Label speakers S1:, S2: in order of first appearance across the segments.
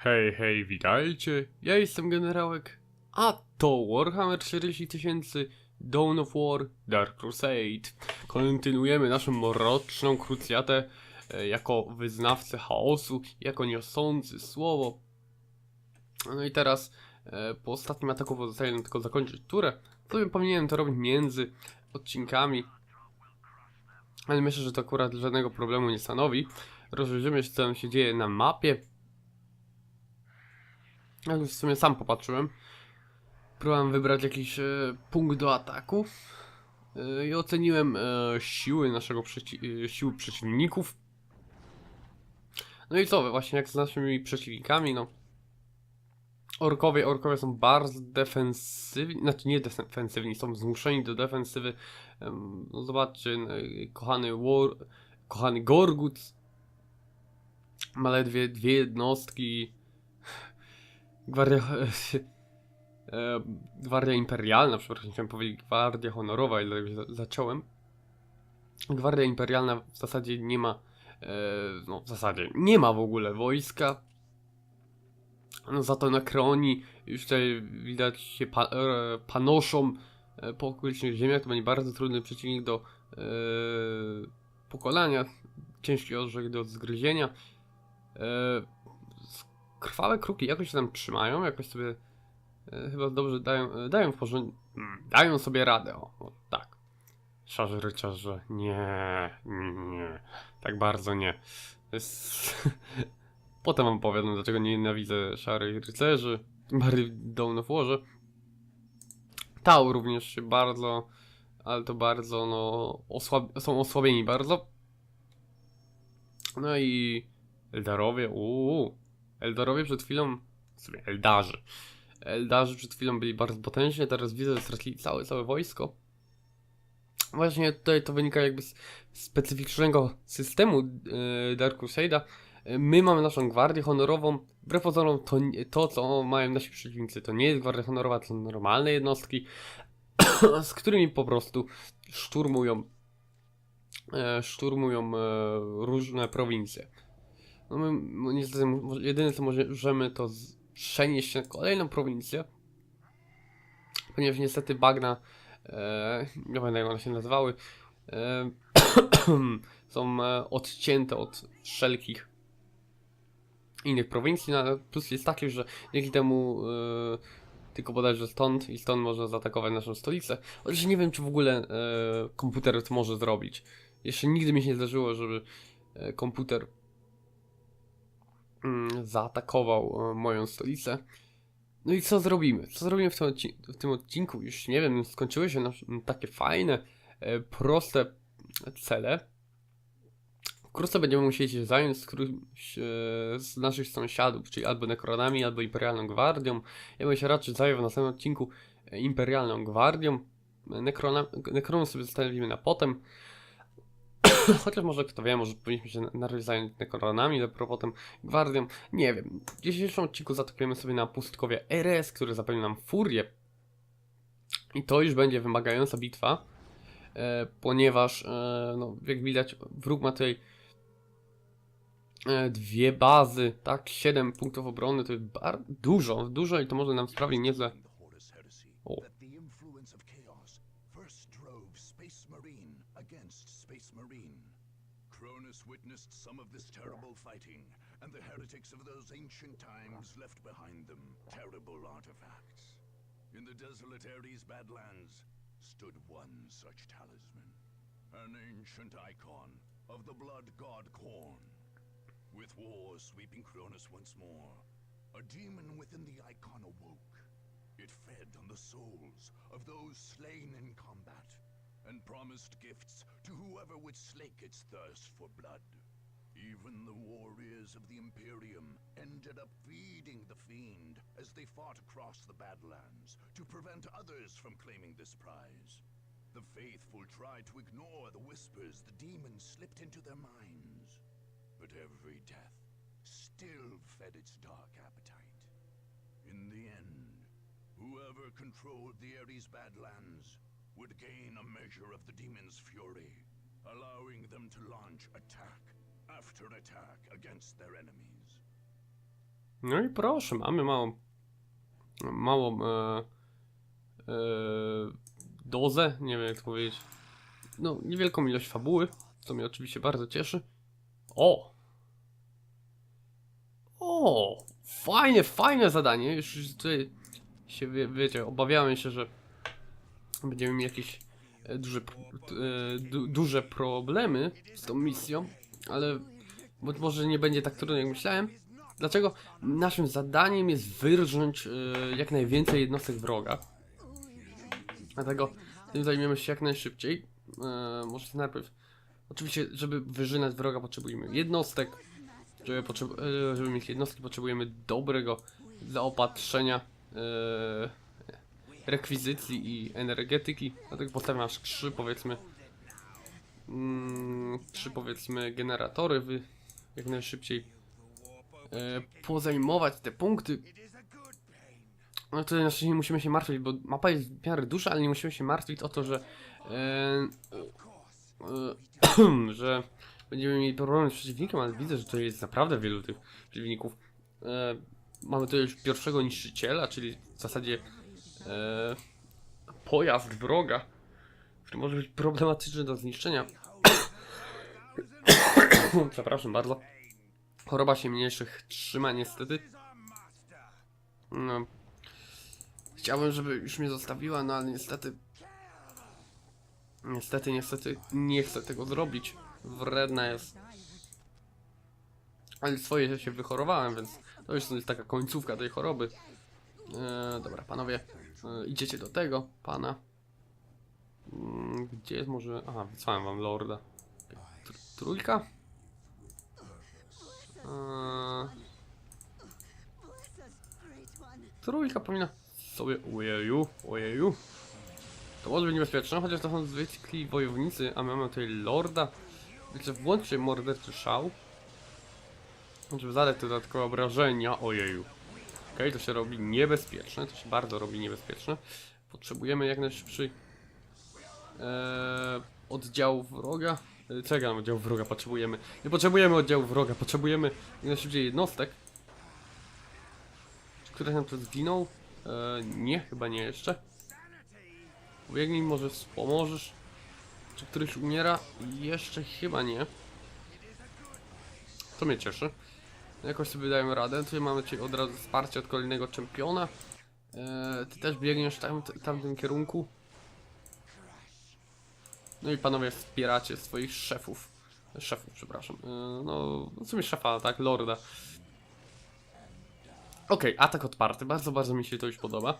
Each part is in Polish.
S1: Hej, hej, witajcie. Ja jestem generałek, a to Warhammer 4000 Dawn of War Dark Crusade. Kontynuujemy naszą mroczną krucjatę e, jako wyznawcę chaosu, jako niosący słowo. No i teraz e, po ostatnim ataku pozostaje nam tylko zakończyć turę. Sobie powinienem to robić między odcinkami. Ale myślę, że to akurat żadnego problemu nie stanowi. Rozejrzymy się, co tam się dzieje na mapie. Ja już w sumie sam popatrzyłem. Próbowałem wybrać jakiś e, punkt do ataku. E, I oceniłem e, siły naszego przeci siły przeciwników. No i co, właśnie jak z naszymi przeciwnikami, no. Orkowie, orkowie są bardzo defensywni, znaczy nie defensywni, są zmuszeni do defensywy. No zobaczcie, kochany War, kochany Gorgut ma ledwie dwie jednostki. Gwardia. e, Gwardia Imperialna, przepraszam, chciałem powiedzieć Gwardia Honorowa, ile za- zacząłem. Gwardia Imperialna w zasadzie nie ma. E, no, w zasadzie nie ma w ogóle wojska. No, za to na kroni już tutaj widać się pa, e, panoszą e, po okolicznych ziemiach. To będzie bardzo trudny przeciwnik do e, pokonania. Ciężki orzech do zgryzienia. E, krwawe kruki jakoś się tam trzymają, jakoś sobie e, chyba dobrze dają, e, dają w porządku, dają sobie radę, o, o tak. Szarze rycerze, nie, nie, tak bardzo nie. Potem wam powiem, dlaczego nie nienawidzę szarych rycerzy, bardziej Dawn of Warze. Tau również się bardzo, ale to bardzo, no, osłab są osłabieni bardzo. No i Eldarowie, uuu. Eldarowie przed chwilą, w sumie Eldarzy. Eldarzy przed chwilą byli bardzo potężni, teraz widzę, że stracili całe, całe wojsko. Właśnie tutaj to wynika jakby z specyficznego systemu yy, Dark Crusade'a. Yy, My mamy naszą gwardię honorową. Wbrew pozorom to, to, co mają nasi przeciwnicy, to nie jest gwardia honorowa, to normalne jednostki, z którymi po prostu szturmują e, szturmują e, różne prowincje. No my, niestety, jedyne co możemy to przenieść się na kolejną prowincję, ponieważ niestety bagna, e, nie pamiętam jak one się nazywały, e, są e, odcięte od wszelkich innych prowincji, no, plus jest taki, że dzięki temu e, tylko bodajże stąd i stąd można zaatakować naszą stolicę. Chociaż nie wiem, czy w ogóle e, komputer to może zrobić. Jeszcze nigdy mi się nie zdarzyło, żeby e, komputer zaatakował e, moją stolicę. No i co zrobimy? Co zrobimy w tym, odci- w tym odcinku? Już nie wiem, skończyły się nasz, m, takie fajne, e, proste cele. Wkrótce będziemy musieli się zająć z którymś e, z naszych sąsiadów, czyli albo Nekronami, albo Imperialną Gwardią. Ja bym się raczej zajął w następnym odcinku Imperialną Gwardią. Nekrona, Nekronów sobie zostawimy na potem. Chociaż może kto wie, może powinniśmy się najpierw zająć Nekronami, dopiero potem Gwardią. Nie wiem. W dzisiejszym odcinku zaatakujemy sobie na pustkowie RS, który zapewni nam furię. I to już będzie wymagająca bitwa, e, ponieważ, e, no, jak widać, wróg ma tutaj e, dwie bazy, tak? 7 punktów obrony to jest bardzo dużo, dużo i to może nam sprawić niezłe.
S2: Cronus witnessed some of this terrible fighting, and the heretics of those ancient times left behind them terrible artifacts. In the desolate Ares Badlands stood one such talisman, an ancient icon of the blood god Korn. With war sweeping Cronus once more, a demon within the icon awoke. It fed on the souls of those slain in combat, and promised gifts to whoever would slake its thirst for blood. Even the warriors of the Imperium ended up feeding the fiend as they fought across the Badlands to prevent others from claiming this prize. The faithful tried to ignore the whispers the demons slipped into their minds, but every death still fed its dark appetite. In the end, whoever controlled the Ares Badlands would gain a measure of the demon's fury, allowing them to launch attack after attack against their enemies.
S1: No i proszę, mamy małą, małą e, e, dozę, nie wiem jak to powiedzieć, no niewielką ilość fabuły, co mnie oczywiście bardzo cieszy. O! O! Fajne, fajne zadanie, już tutaj się, wie, wiecie, obawiałem się, że będziemy mieli jakieś e, duże, e, du, duże problemy z tą misją, ale może nie będzie tak trudno jak myślałem. Dlaczego? Naszym zadaniem jest wyrżnąć e, jak najwięcej jednostek wroga. Dlatego tym zajmiemy się jak najszybciej. Może najpierw. Oczywiście, żeby wyżynać wroga potrzebujemy jednostek. Żeby, żeby mieć jednostki potrzebujemy dobrego zaopatrzenia rekwizycji i energetyki. Dlatego postawiam aż trzy powiedzmy mm, trzy powiedzmy generatory, wy jak najszybciej e, pozajmować te punkty. No to znaczy nie musimy się martwić, bo mapa jest w miarę duża, ale nie musimy się martwić o to, że e, e, że będziemy mieli problemy z przeciwnikiem, ale widzę, że to jest naprawdę wielu tych przeciwników. E, mamy tu już pierwszego niszczyciela, czyli w zasadzie e, pojazd wroga, który może być problematyczny do zniszczenia. Przepraszam bardzo. Choroba się mniejszych trzyma niestety. No. Chciałbym, żeby już mnie zostawiła, no ale niestety. Niestety, niestety nie chcę tego zrobić. Wredna jest. Ale swoje się wychorowałem, więc to już jest taka końcówka tej choroby. E, dobra, panowie, idziecie do tego pana. Mm, Gdzie jest może. Aha, wysłałem wam lorda. Tr- Trójka? Eee, trójka powinna sobie. Ojeju, ojeju. To może być niebezpieczne, chociaż to są zwykli wojownicy, a my mamy tutaj lorda. Wiecie, włączcie morderczy szał. Żeby zadać te dodatkowe obrażenia. Ojeju. Okej, to się robi niebezpieczne, to się bardzo robi niebezpieczne. Potrzebujemy jak najszybciej e, oddziału wroga. E, Czego nam oddziału wroga potrzebujemy? Nie potrzebujemy oddziału wroga, potrzebujemy jak najszybciej jednostek. Czy ktoś nam tu zginął? E, nie, chyba nie jeszcze. Biegnij, może wspomożesz. Czy któryś umiera? Jeszcze chyba nie. To mnie cieszy. Jakoś sobie dają radę. Tutaj mamy dzisiaj od razu wsparcie od kolejnego czempiona. E, ty też biegniesz tam, tamtym kierunku. No i panowie wspieracie swoich szefów. Szefów, przepraszam. E, no, w sumie szefa, tak, lorda. Okej, atak odparty. Bardzo, bardzo mi się to już podoba.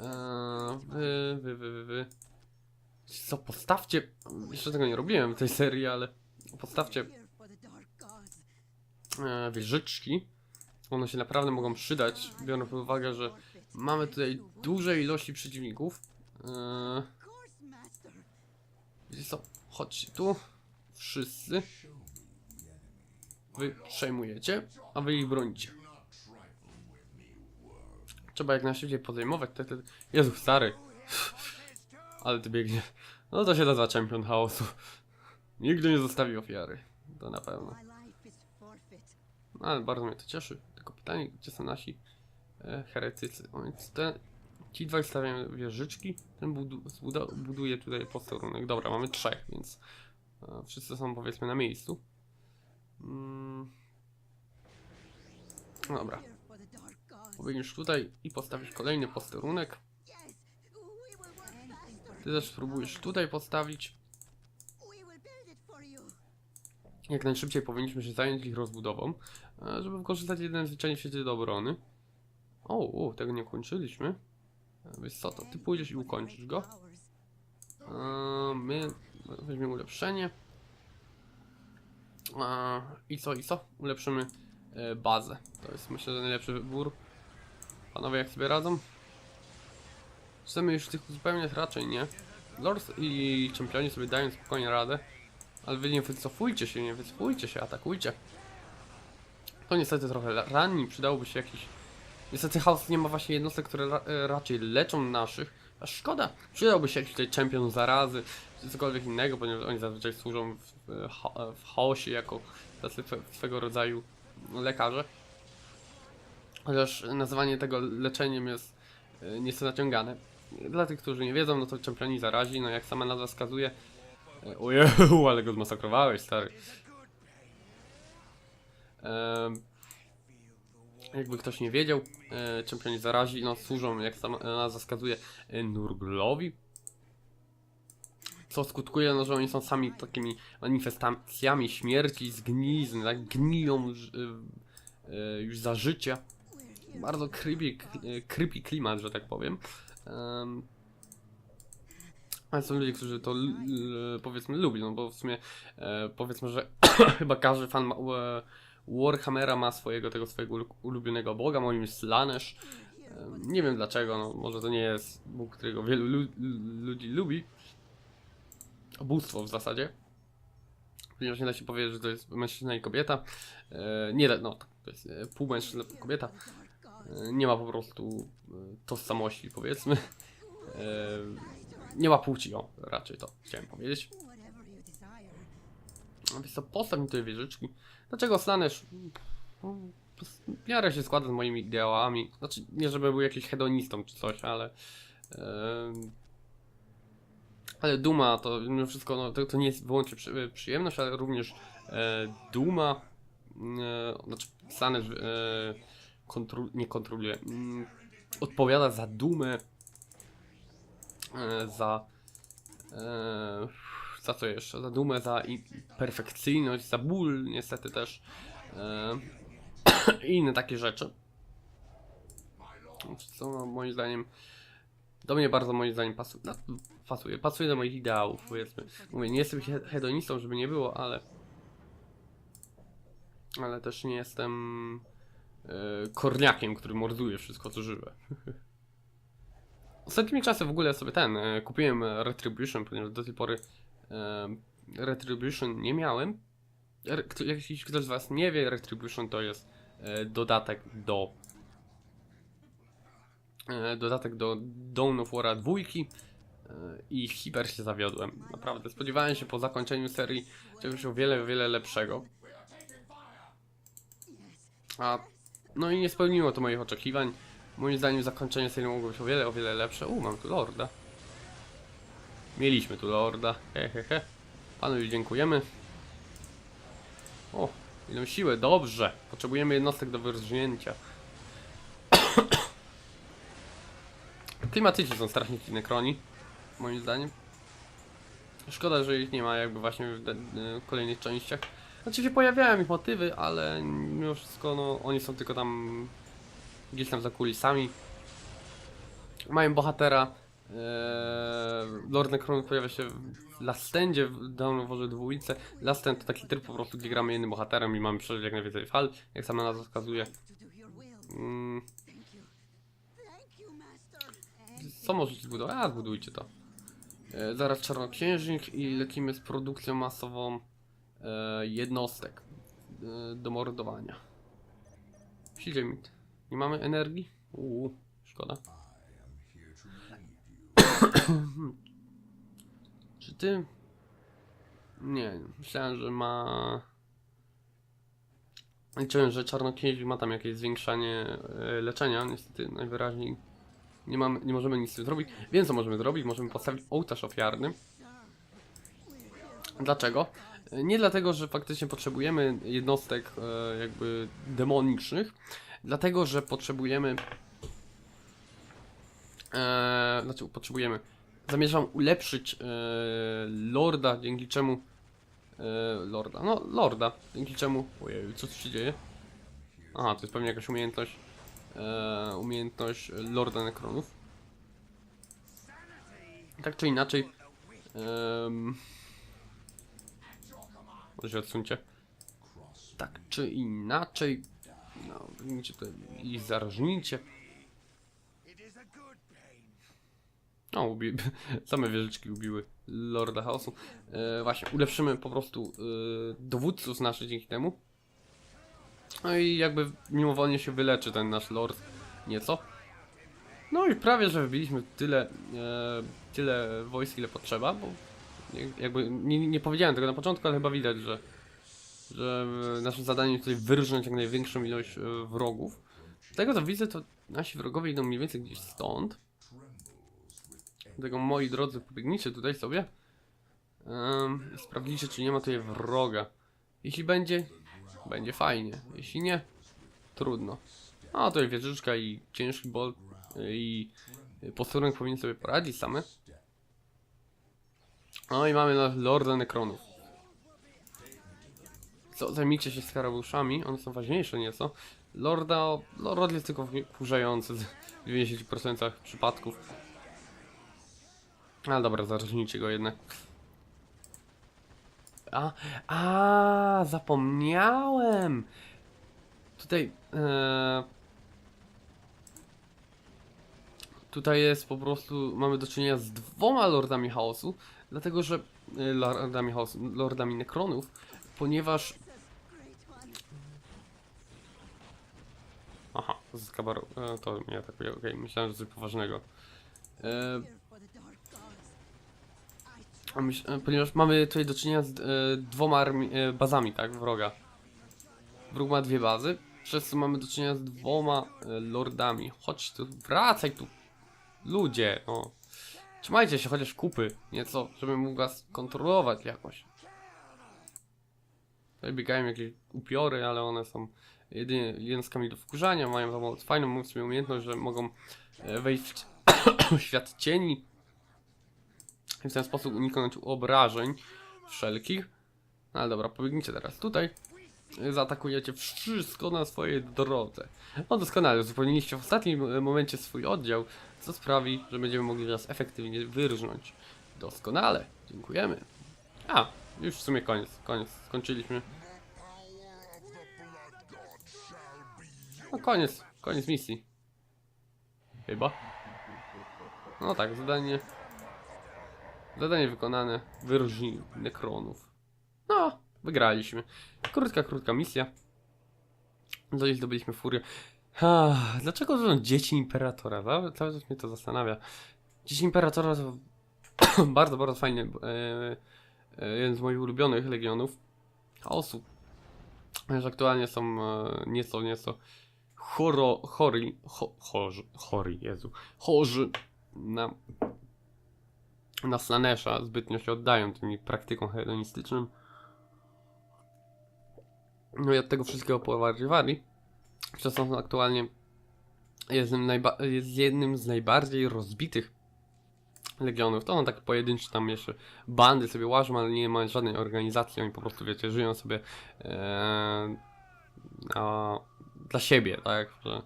S1: E, wy, wy, wy, wy, wy. Co, postawcie... Jeszcze tego nie robiłem w tej serii, ale... Postawcie e, wieżyczki. One się naprawdę mogą przydać, biorąc pod uwagę, że mamy tutaj duże ilości przeciwników. E, wiecie co? Chodźcie tu. Wszyscy. Wy przejmujecie, a wy ich bronicie. Trzeba jak najszybciej podejmować te, te... Jezu, stary. Ale ty biegnie. No to się nazywa czempion chaosu. Nigdy nie zostawi ofiary. To na pewno. No, ale bardzo mnie to cieszy. Tylko pytanie, gdzie są nasi e, heretycy? O, więc te, ci dwaj stawiają wieżyczki, ten budu, buduje tutaj posterunek. Dobra, mamy trzech, więc e, wszyscy są powiedzmy na miejscu. Mm. No dobra, pobiegniesz tutaj i postawisz kolejny posterunek. Ty też spróbujesz tutaj postawić. Jak najszybciej powinniśmy się zająć ich rozbudową, e, żeby wykorzystać jeden zwyczajnie w świecie do obrony. O, o, tego nie kończyliśmy. E, Wiesz co, to ty pójdziesz i ukończysz go. E, My weźmiemy ulepszenie. I co, i co? Ulepszymy bazę. To jest myślę, że najlepszy wybór. Panowie, jak sobie radzą? Chcemy już tych uzupełniać? Raczej nie. Lords i czempioni sobie dają spokojnie radę. Ale wy nie wycofujcie się, nie wycofujcie się, atakujcie. To niestety trochę ranni, przydałoby się jakiś... Niestety chaos nie ma właśnie jednostek, które ra e, raczej leczą naszych. A szkoda, przydałby się jakiś tutaj czempion zarazy, czy cokolwiek innego, ponieważ oni zazwyczaj służą w, e, w chaosie jako tacy swe- swego rodzaju lekarze. Chociaż nazywanie tego leczeniem jest e, nieco naciągane. Dla tych, którzy nie wiedzą, no to czempioni zarazi, no jak sama nazwa wskazuje. E, Ojeju, ale go zmasakrowałeś, stary. Em, jakby ktoś nie wiedział, e, czempioni zarazi, no służą, jak sama nazwa wskazuje, e, Nurglowi. Co skutkuje, no, że oni są sami takimi manifestacjami śmierci, zgnizny, tak? Gniją y, y, już za życia. Bardzo creepy, k- creepy klimat, że tak powiem. Um, ale są ludzie, którzy to powiedzmy lubią, no bo w sumie e, powiedzmy, że chyba każdy fan ma, e, Warhammera ma swojego tego swojego ulu- ulubionego boga, moim jest Slanesh. E, nie wiem dlaczego, no może to nie jest bóg, którego wielu lu- lu- ludzi lubi. Bóstwo w zasadzie. Ponieważ nie da się powiedzieć, że to jest mężczyzna i kobieta. E, nie no to jest e, pół mężczyzna, pół kobieta. E, nie ma po prostu e, tożsamości, powiedzmy. E, nie ma płci, o, raczej to chciałem powiedzieć. A Więc to postaw mi tutaj wieżyczki. Dlaczego Slanesh? No, W miarę się składa z moimi ideałami. Znaczy, nie żeby był jakiś hedonistą czy coś, ale... em, ale duma to mimo wszystko, no, to, to nie jest wyłącznie przy, przyjemność, ale również e, duma, e, znaczy Slanesh e, kontrol, nie kontroluje, mm, odpowiada za dumę, e, za e, za co jeszcze? Za dumę, za perfekcyjność, za ból niestety też e, i inne takie rzeczy. Co no, moim zdaniem do mnie bardzo moim zdaniem pasuje, no, pasuje, pasuje do moich ideałów powiedzmy. Mówię, nie jestem he- hedonistą, żeby nie było, ale ale też nie jestem e, korniakiem, który morduje wszystko co żywe. Ostatnimi czasy w ogóle sobie ten, e, kupiłem e, Retribution, ponieważ do tej pory e, Retribution nie miałem. Jeśli ktoś z was nie wie, Retribution to jest dodatek do dodatek do Dawn of War'a dwójki e, i hiper się zawiodłem. Naprawdę, spodziewałem się po zakończeniu serii czegoś o wiele, wiele lepszego. A, no i nie spełniło to moich oczekiwań. Moim zdaniem zakończenie serii mogło być o wiele, o wiele lepsze. U, mam tu Lorda. Mieliśmy tu Lorda. Hehehe. He, he. Panu dziękujemy. O, idą siły, dobrze. Potrzebujemy jednostek do wyrżnięcia. Klimatycznie są strasznie ci nekroni, moim zdaniem. Szkoda, że ich nie ma jakby właśnie w kolejnych częściach. Znaczy się pojawiają ich motywy, ale mimo wszystko no, oni są tylko tam gdzieś tam za kulisami. Mają bohatera. Eee, Lord Necron pojawia się w Lastendzie, w Dawn of Warze dwójce. Lasten to taki tryb po prostu, gdzie gramy jednym bohaterem i mamy przeżyć jak najwięcej fal, jak sama nazwa wskazuje. Mm, co możecie zbudować? A, zbudujcie to. E, zaraz Czarnoksiężnik i lecimy z produkcją masową e, jednostek e, do mordowania. Mi. Nie mamy energii? Uuu, szkoda. Czy ty... Nie, myślałem, że ma... Liczyłem, że czarnoksiężnik ma tam jakieś zwiększanie e, leczenia, niestety najwyraźniej nie, mamy, nie możemy nic z tym zrobić. Wiem co możemy zrobić, możemy postawić ołtarz ofiarny. Dlaczego? E, Nie dlatego, że faktycznie potrzebujemy jednostek e, jakby demonicznych, dlatego, że potrzebujemy e, znaczy potrzebujemy zamierzam ulepszyć e, Lorda, dzięki czemu e, Lorda, no Lorda, dzięki czemu ojej, co tu się dzieje? Aha, to jest pewnie jakaś umiejętność e, umiejętność Lorda Necronów. Tak czy inaczej. Um, może się odsuńcie. Tak czy inaczej. No, wyjmijcie to i zarżnijcie. O, ubi same wieżyczki ubiły Lorda Chaosu. E, właśnie, ulepszymy po prostu e, dowódców naszych dzięki temu. No i jakby mimowolnie się wyleczy ten nasz lord nieco. No i prawie, że wbiliśmy tyle, e, tyle wojsk, ile potrzeba, bo jak- jakby nie, nie powiedziałem tego na początku, ale chyba widać, że, że naszym zadaniem jest tutaj wyrżnąć jak największą ilość e, wrogów. tego co widzę, to nasi wrogowie idą mniej więcej gdzieś stąd. Dlatego moi drodzy, pobiegnijcie tutaj sobie. Um, czy nie ma tutaj wroga. Jeśli będzie, będzie fajnie. Jeśli nie, trudno. A tutaj wieżyczka i ciężki bol i posterunek powinien sobie poradzić same. No i mamy Lorda Necronów. Co, zajmijcie się skarabuszami, one są ważniejsze nieco. Lorda, Lord jest tylko wkurzający w 90% przypadków. Ale dobra, zacznijcie go jednak. A, a, zapomniałem! Tutaj, e, tutaj jest po prostu, mamy do czynienia z dwoma Lordami Chaosu, dlatego że, e, Lordami Chaosu, Lordami Necronów, ponieważ Aha, z kabaru. E, to mnie atakuje, okej, myślałem, że coś poważnego. E, myśl, e, ponieważ mamy tutaj do czynienia z e, dwoma e, bazami, tak, wroga. Wróg ma dwie bazy, przez co mamy do czynienia z dwoma e, lordami. Chodź tu, wracaj tu. Ludzie, no. Trzymajcie się chociaż kupy, nieco, żebym mógł was kontrolować jakoś. Tutaj biegają jakieś upiory, ale one są jedynie jednostkami do wkurzania, mają taką fajną w sumie umiejętność, że mogą e, wejść w świat cieni i w ten sposób uniknąć obrażeń wszelkich. No Ale dobra, pobiegnijcie teraz tutaj. Zaatakujecie wszystko na swojej drodze. No doskonale, uzupełniliście w ostatnim e, momencie swój oddział, co sprawi, że będziemy mogli was efektywnie wyrżnąć. Doskonale, dziękujemy. A, już w sumie koniec, koniec, skończyliśmy. No koniec, koniec misji. Chyba. No tak, zadanie. Zadanie wykonane. Wyróżnij nekronów. No, wygraliśmy. Krótka, krótka misja. Zaś zdobyliśmy furię. Ha, dlaczego są dzieci imperatora? Cały, czas mnie to zastanawia. Dzieci imperatora to bardzo, bardzo fajnie. E, e, jeden z moich ulubionych legionów. Chaosu. Ponieważ aktualnie są e, nieco, nieco choro, chory, cho, chorzy, Jezu, chorzy na, na Slanesha, zbytnio się oddają tymi praktykom hedonistycznym. No i od tego wszystkiego powardziwali, przez aktualnie jest jednym z najbardziej rozbitych legionów. To on takie pojedyncze tam jeszcze bandy sobie łażą, ale nie ma żadnej organizacji, oni po prostu, wiecie, żyją sobie e, a, dla siebie, tak? Że...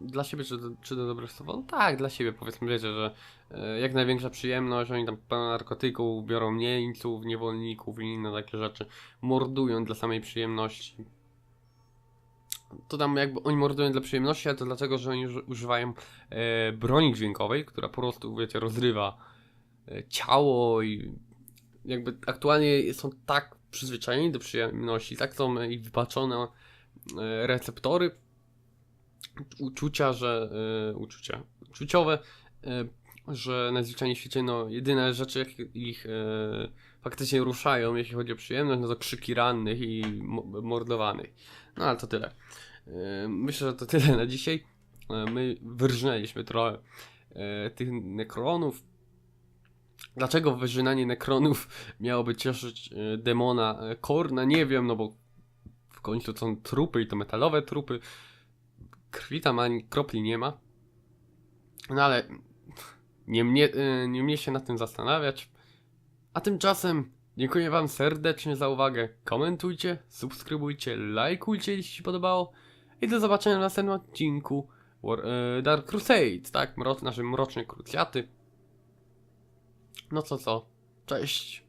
S1: Dla siebie, czy, czy do dobrych słów? No tak, dla siebie powiedzmy, wiecie, że e, jak największa przyjemność, oni tam pełno narkotyków, biorą jeńców, niewolników i inne takie rzeczy, mordują dla samej przyjemności. To tam jakby oni mordują dla przyjemności, ale to dlatego, że oni uży- używają e, broni dźwiękowej, która po prostu, wiecie, rozrywa e, ciało i jakby aktualnie są tak przyzwyczajeni do przyjemności, tak są i wypaczone e, receptory uczucia, że e, uczucia uczuciowe, e, że najzwyczajniej w świecie no jedyne rzeczy jakie ich e, faktycznie ruszają, jeśli chodzi o przyjemność, no to krzyki rannych i mo- mordowanych. No ale to tyle. E, myślę, że to tyle na dzisiaj. E, my wyrżnęliśmy trochę e, tych nekronów, Dlaczego wyżynanie nekronów miałoby cieszyć demona Korna? Nie wiem, no bo w końcu to są trupy i to metalowe trupy. Krwi tam ani kropli nie ma. No ale nie mnie, nie mnie się nad tym zastanawiać. A tymczasem dziękuję Wam serdecznie za uwagę. Komentujcie, subskrybujcie, lajkujcie, jeśli się podobało. I do zobaczenia w następnym odcinku War, e, Dark Crusade, tak? Mro, nasze mroczne krucjaty. No co co? Cześć.